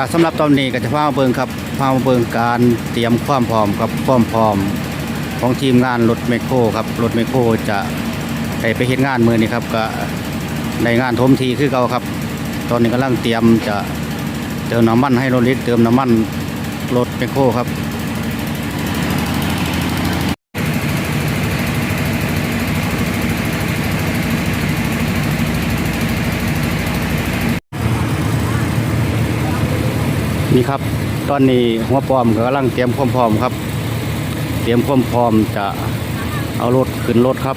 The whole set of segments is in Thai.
ก็สำหรับตอนนี้ก็จะพามาเบิงครับพามาเบิงการเตรียมความพร้อมครับความพร้อมของทีมงานรถเมคโครครับรถเมคโครจะไปไปเห็นงานมือนี่ครับก็ในงานทมทีคือเก่าครับ ตอนนี้กำลังเตรียมจะเติมน้ำมันให้รถลิตเติมน้ำมันรถเมคโครครับ นี่ครับ ตอนนี้หัวปอมกำลังเตรียมความพร้อมครับ เตรียมความพร้อมจะเอารถขึ้นรถครับ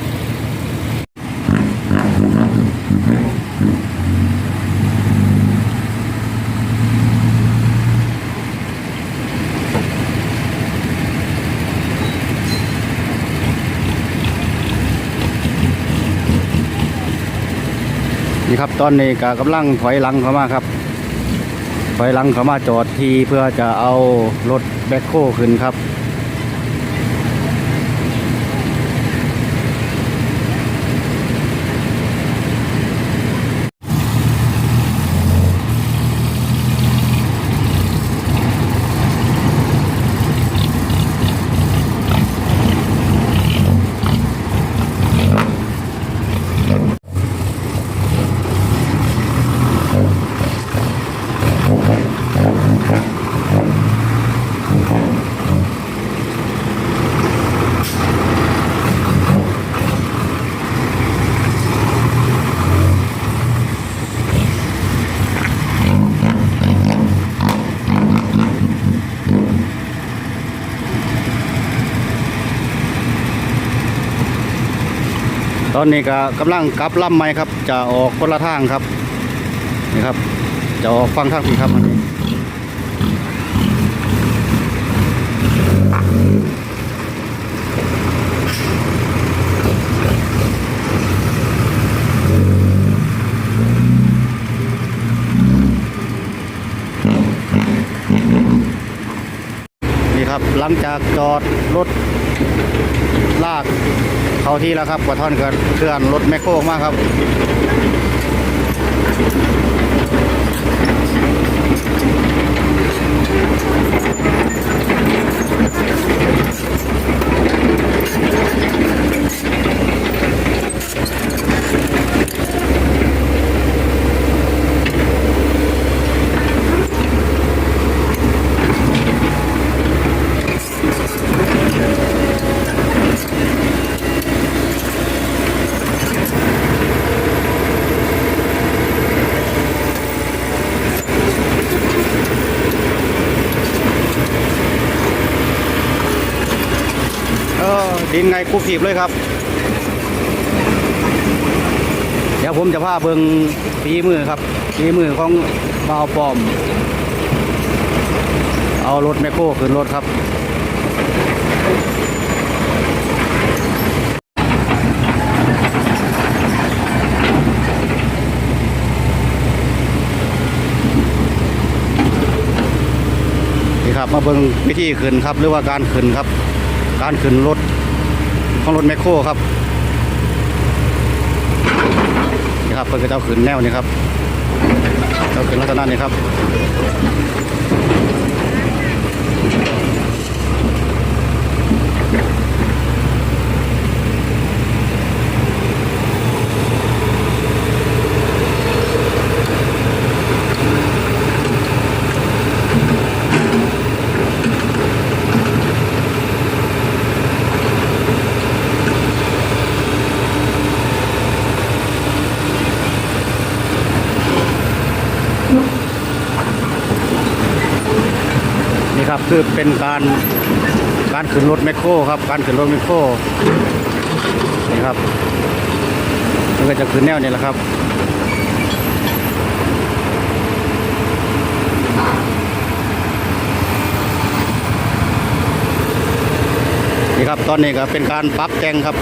นี่ครับตอนนี้ก็กำลังถอยหลังเข้ามาครับ อยหลังเขามาจอดทีเพื่อจะเอารถแบ็คโฮขึ้นครับ อนนี้ก็กำลังกลับลำใหม่ครับ จะออกคนละทางครับนี่ครับ จะออกฟังทางพี่ครับอันนี้นี่ครับหลังจากจอดรถ ลากเข้าที่แล้วครับกว่าท่อนเกิดเคลื่อนรถแมคโครมากครับ เออดินไงกูขีบเลยครับ เดี๋ยวผมจะพาเบิงฝีมือครับฝีมือของบ่าวปอม เอารถแมคโครขึ้นรถครับนี่ครับมาเบิ่งวิธีขึ้นครับ หรือว่าการขึ้นครับ การขึ้นรถของรถแมคโครครับนี่ครับเพิ่นก็จะเอาขึ้นแนวนี่ครับเอาขึ้นลักษณะนี้ครับ ครับคือเป็นการการขึ้นรถแมคโครครับ การขึ้นรถแมคโครนี่ครับมันก็จะขึ้นแนวนี้แหละครับนี่ครับตอนนี้ก็เป็นการปรับแต่งครับ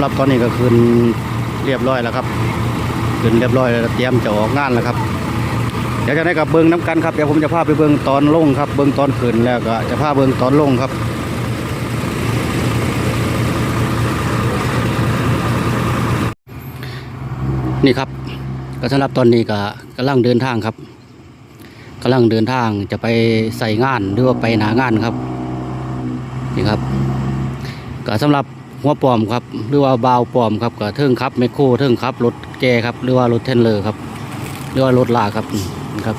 หรับตอนนี้ก็คืนเรียบร้อยแล้วครับคืนเรียบร้อยแล้วเตรียมจะออกงานแล้วครับ เดี๋ยวจะได้กับเบิงน้ำกันครับเดี๋ยวผมจะพาไปเบิงตอนลงครับ เบิงตอนขึ้นแล้วก็จะพาเบิงตอนลงครับนี่ครับก็สำหรับตอนนี้ก็กำลังเดินทางครับกำลังเดินทางจะไปใส่งานหรือว่าไปหนางานครับนี่ครับก็สำหรับ หัวปลอมครับ หรือว่าบาวปลอมครับก็เทิงครับไมโครเทิงครับรถแกครับ หรือว่ารถเทนเลอร์ครับ หรือว่ารถลาครับนี่ครับ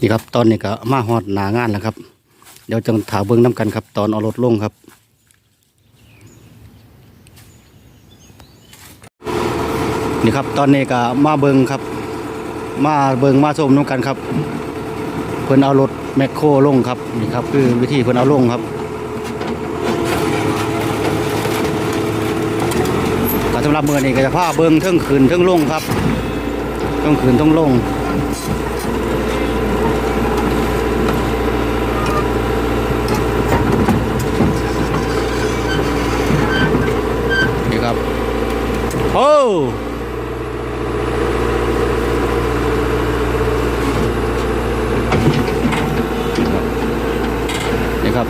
นี่ครับตอนนี้ก็มาฮอดหนางานแล้วครับ เดี๋ยวจะถาเบิ้งน้ำกันครับ ตอนเอารถลงครับ นี่ครับตอนนี้ก็มาเบิงครับ มาเบิงมาชมน้ำกันครับ เพิ่นเอารถแมคโครลงครับนี่ครับ คือวิธีเพิ่นเอาลงครับก็สำหรับเมื่อนี้ก็จะพาเบิงเทิงขึ้นเทิงลงครับเทิงขึ้นเทิงลงนี่ครับโอ้นี่ครับ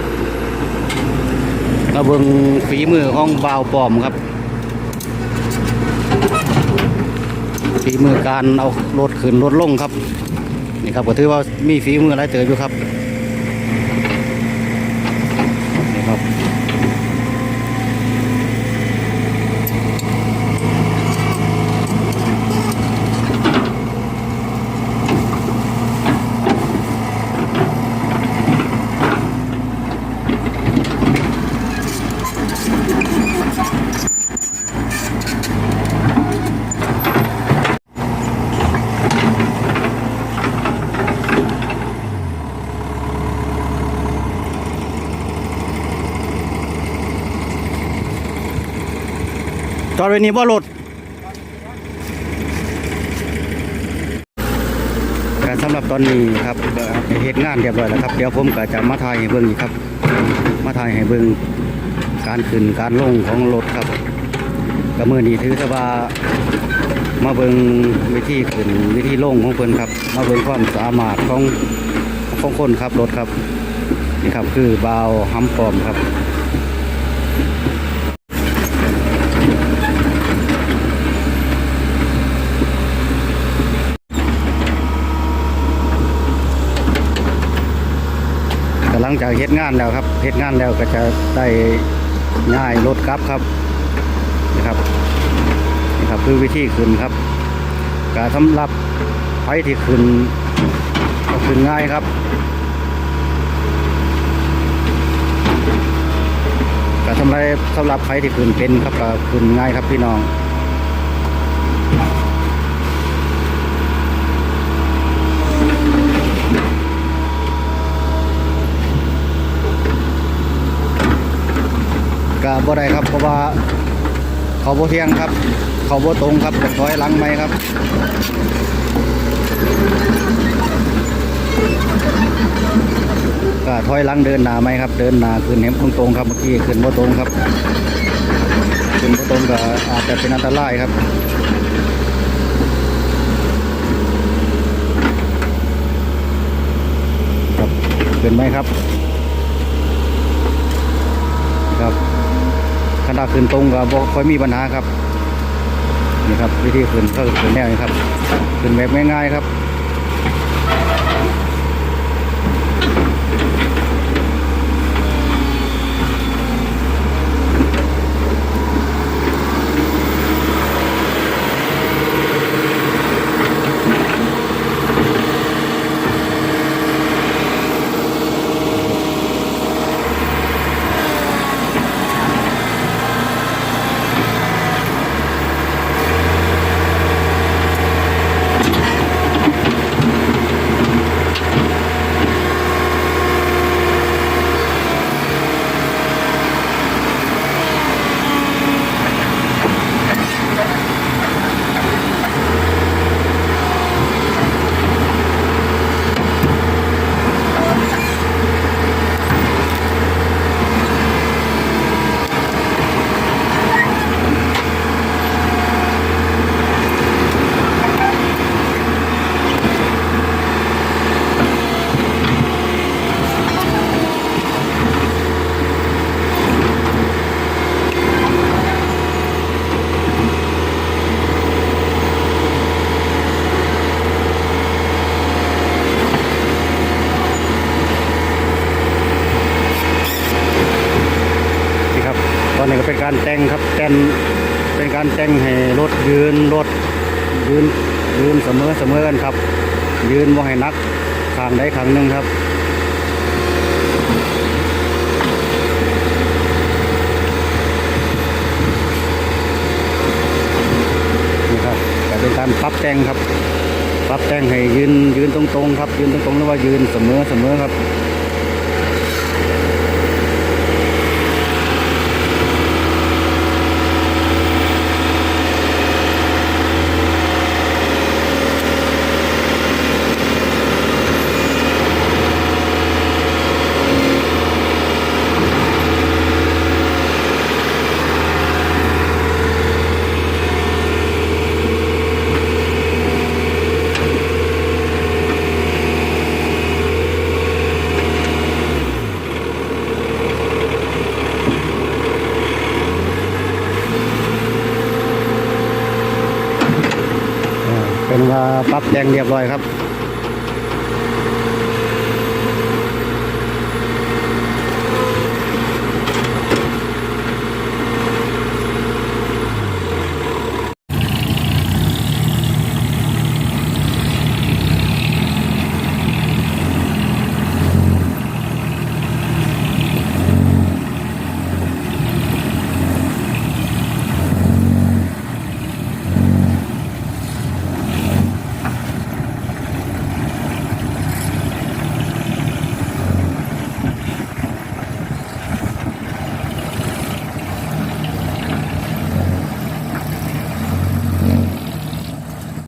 มาเบิงฝีมือของบ่าวปลอมครับ ฝีมือการเอารถขึ้นรถลงครับ นี่ครับก็ถือว่ามีฝีมือหลายเต๋ออยู่ครับ จอดไว้นี่บ่รถการสำหรับตอนนี้ครับเหตุงานเรียบร้อยแล้วครับ เดี๋ยวผมก็จะมาถ่ายให้เบิ่งอีกครับ มาถ่ายให้เบิ่งการขึ้นการลงของรถครับก็มือนี้ถือว่ามาเบิ่งวิธีขึ้นวิธีลงของเพิ่นครับ มาเบิ่งความสามารถของของคนขับรถครับนี่ครับคือบาวฮัมปอมครับ หลังจากเฮ็ดงานแล้วครับเฮ็ดงานแล้วก็จะได้ง่ายรถกลับครับนะครับนี่ครับคือวิธีขึ้นครับการสำหรับไฟที่ขึ้นก็ขึ้นง่ายครับก็สำหรับสำหรับไฟที่ขึ้นเป็นครับก็ขึ้นง่ายครับพี่น้อง บ่ได้ครับเพราะว่าเขาบ่เที่ยงครับ เขาบ่ตรงครับจะถอยหลังไหมครับก็ถอยหลังเดินหนาไหมครับ เดินหนาขึ้นเห็นตรงครับเมื่อกี้ขึ้นบ่ตรงครับขึ้นบ่ตรงก็อาจจะเป็นอันตรายครับครับเป็นไหมครับครับ ขนาดขึ้นตรงก็บ่ค่อยมีปัญหาครับ นี่ครับวิธีขึ้นก็ขึ้นแนวนี้ครับขึ้นแบบง่ายๆครับ การแต่งครับแต่งเป็นการแต่งให้รถยืนรถยืนยืนเสมอเสมอกันครับ ยืนบ่ให้นักขางใดขางหนึ่งครับนี่ครับแต่เป็นการปรับแต่งครับ ปรับแต่งให้ยืนยืนตรงๆครับ ยืนตรงๆหรือว่ายืนเสมอเสมอครับ อ่า เป็นปรับแต่งเรียบร้อยครับ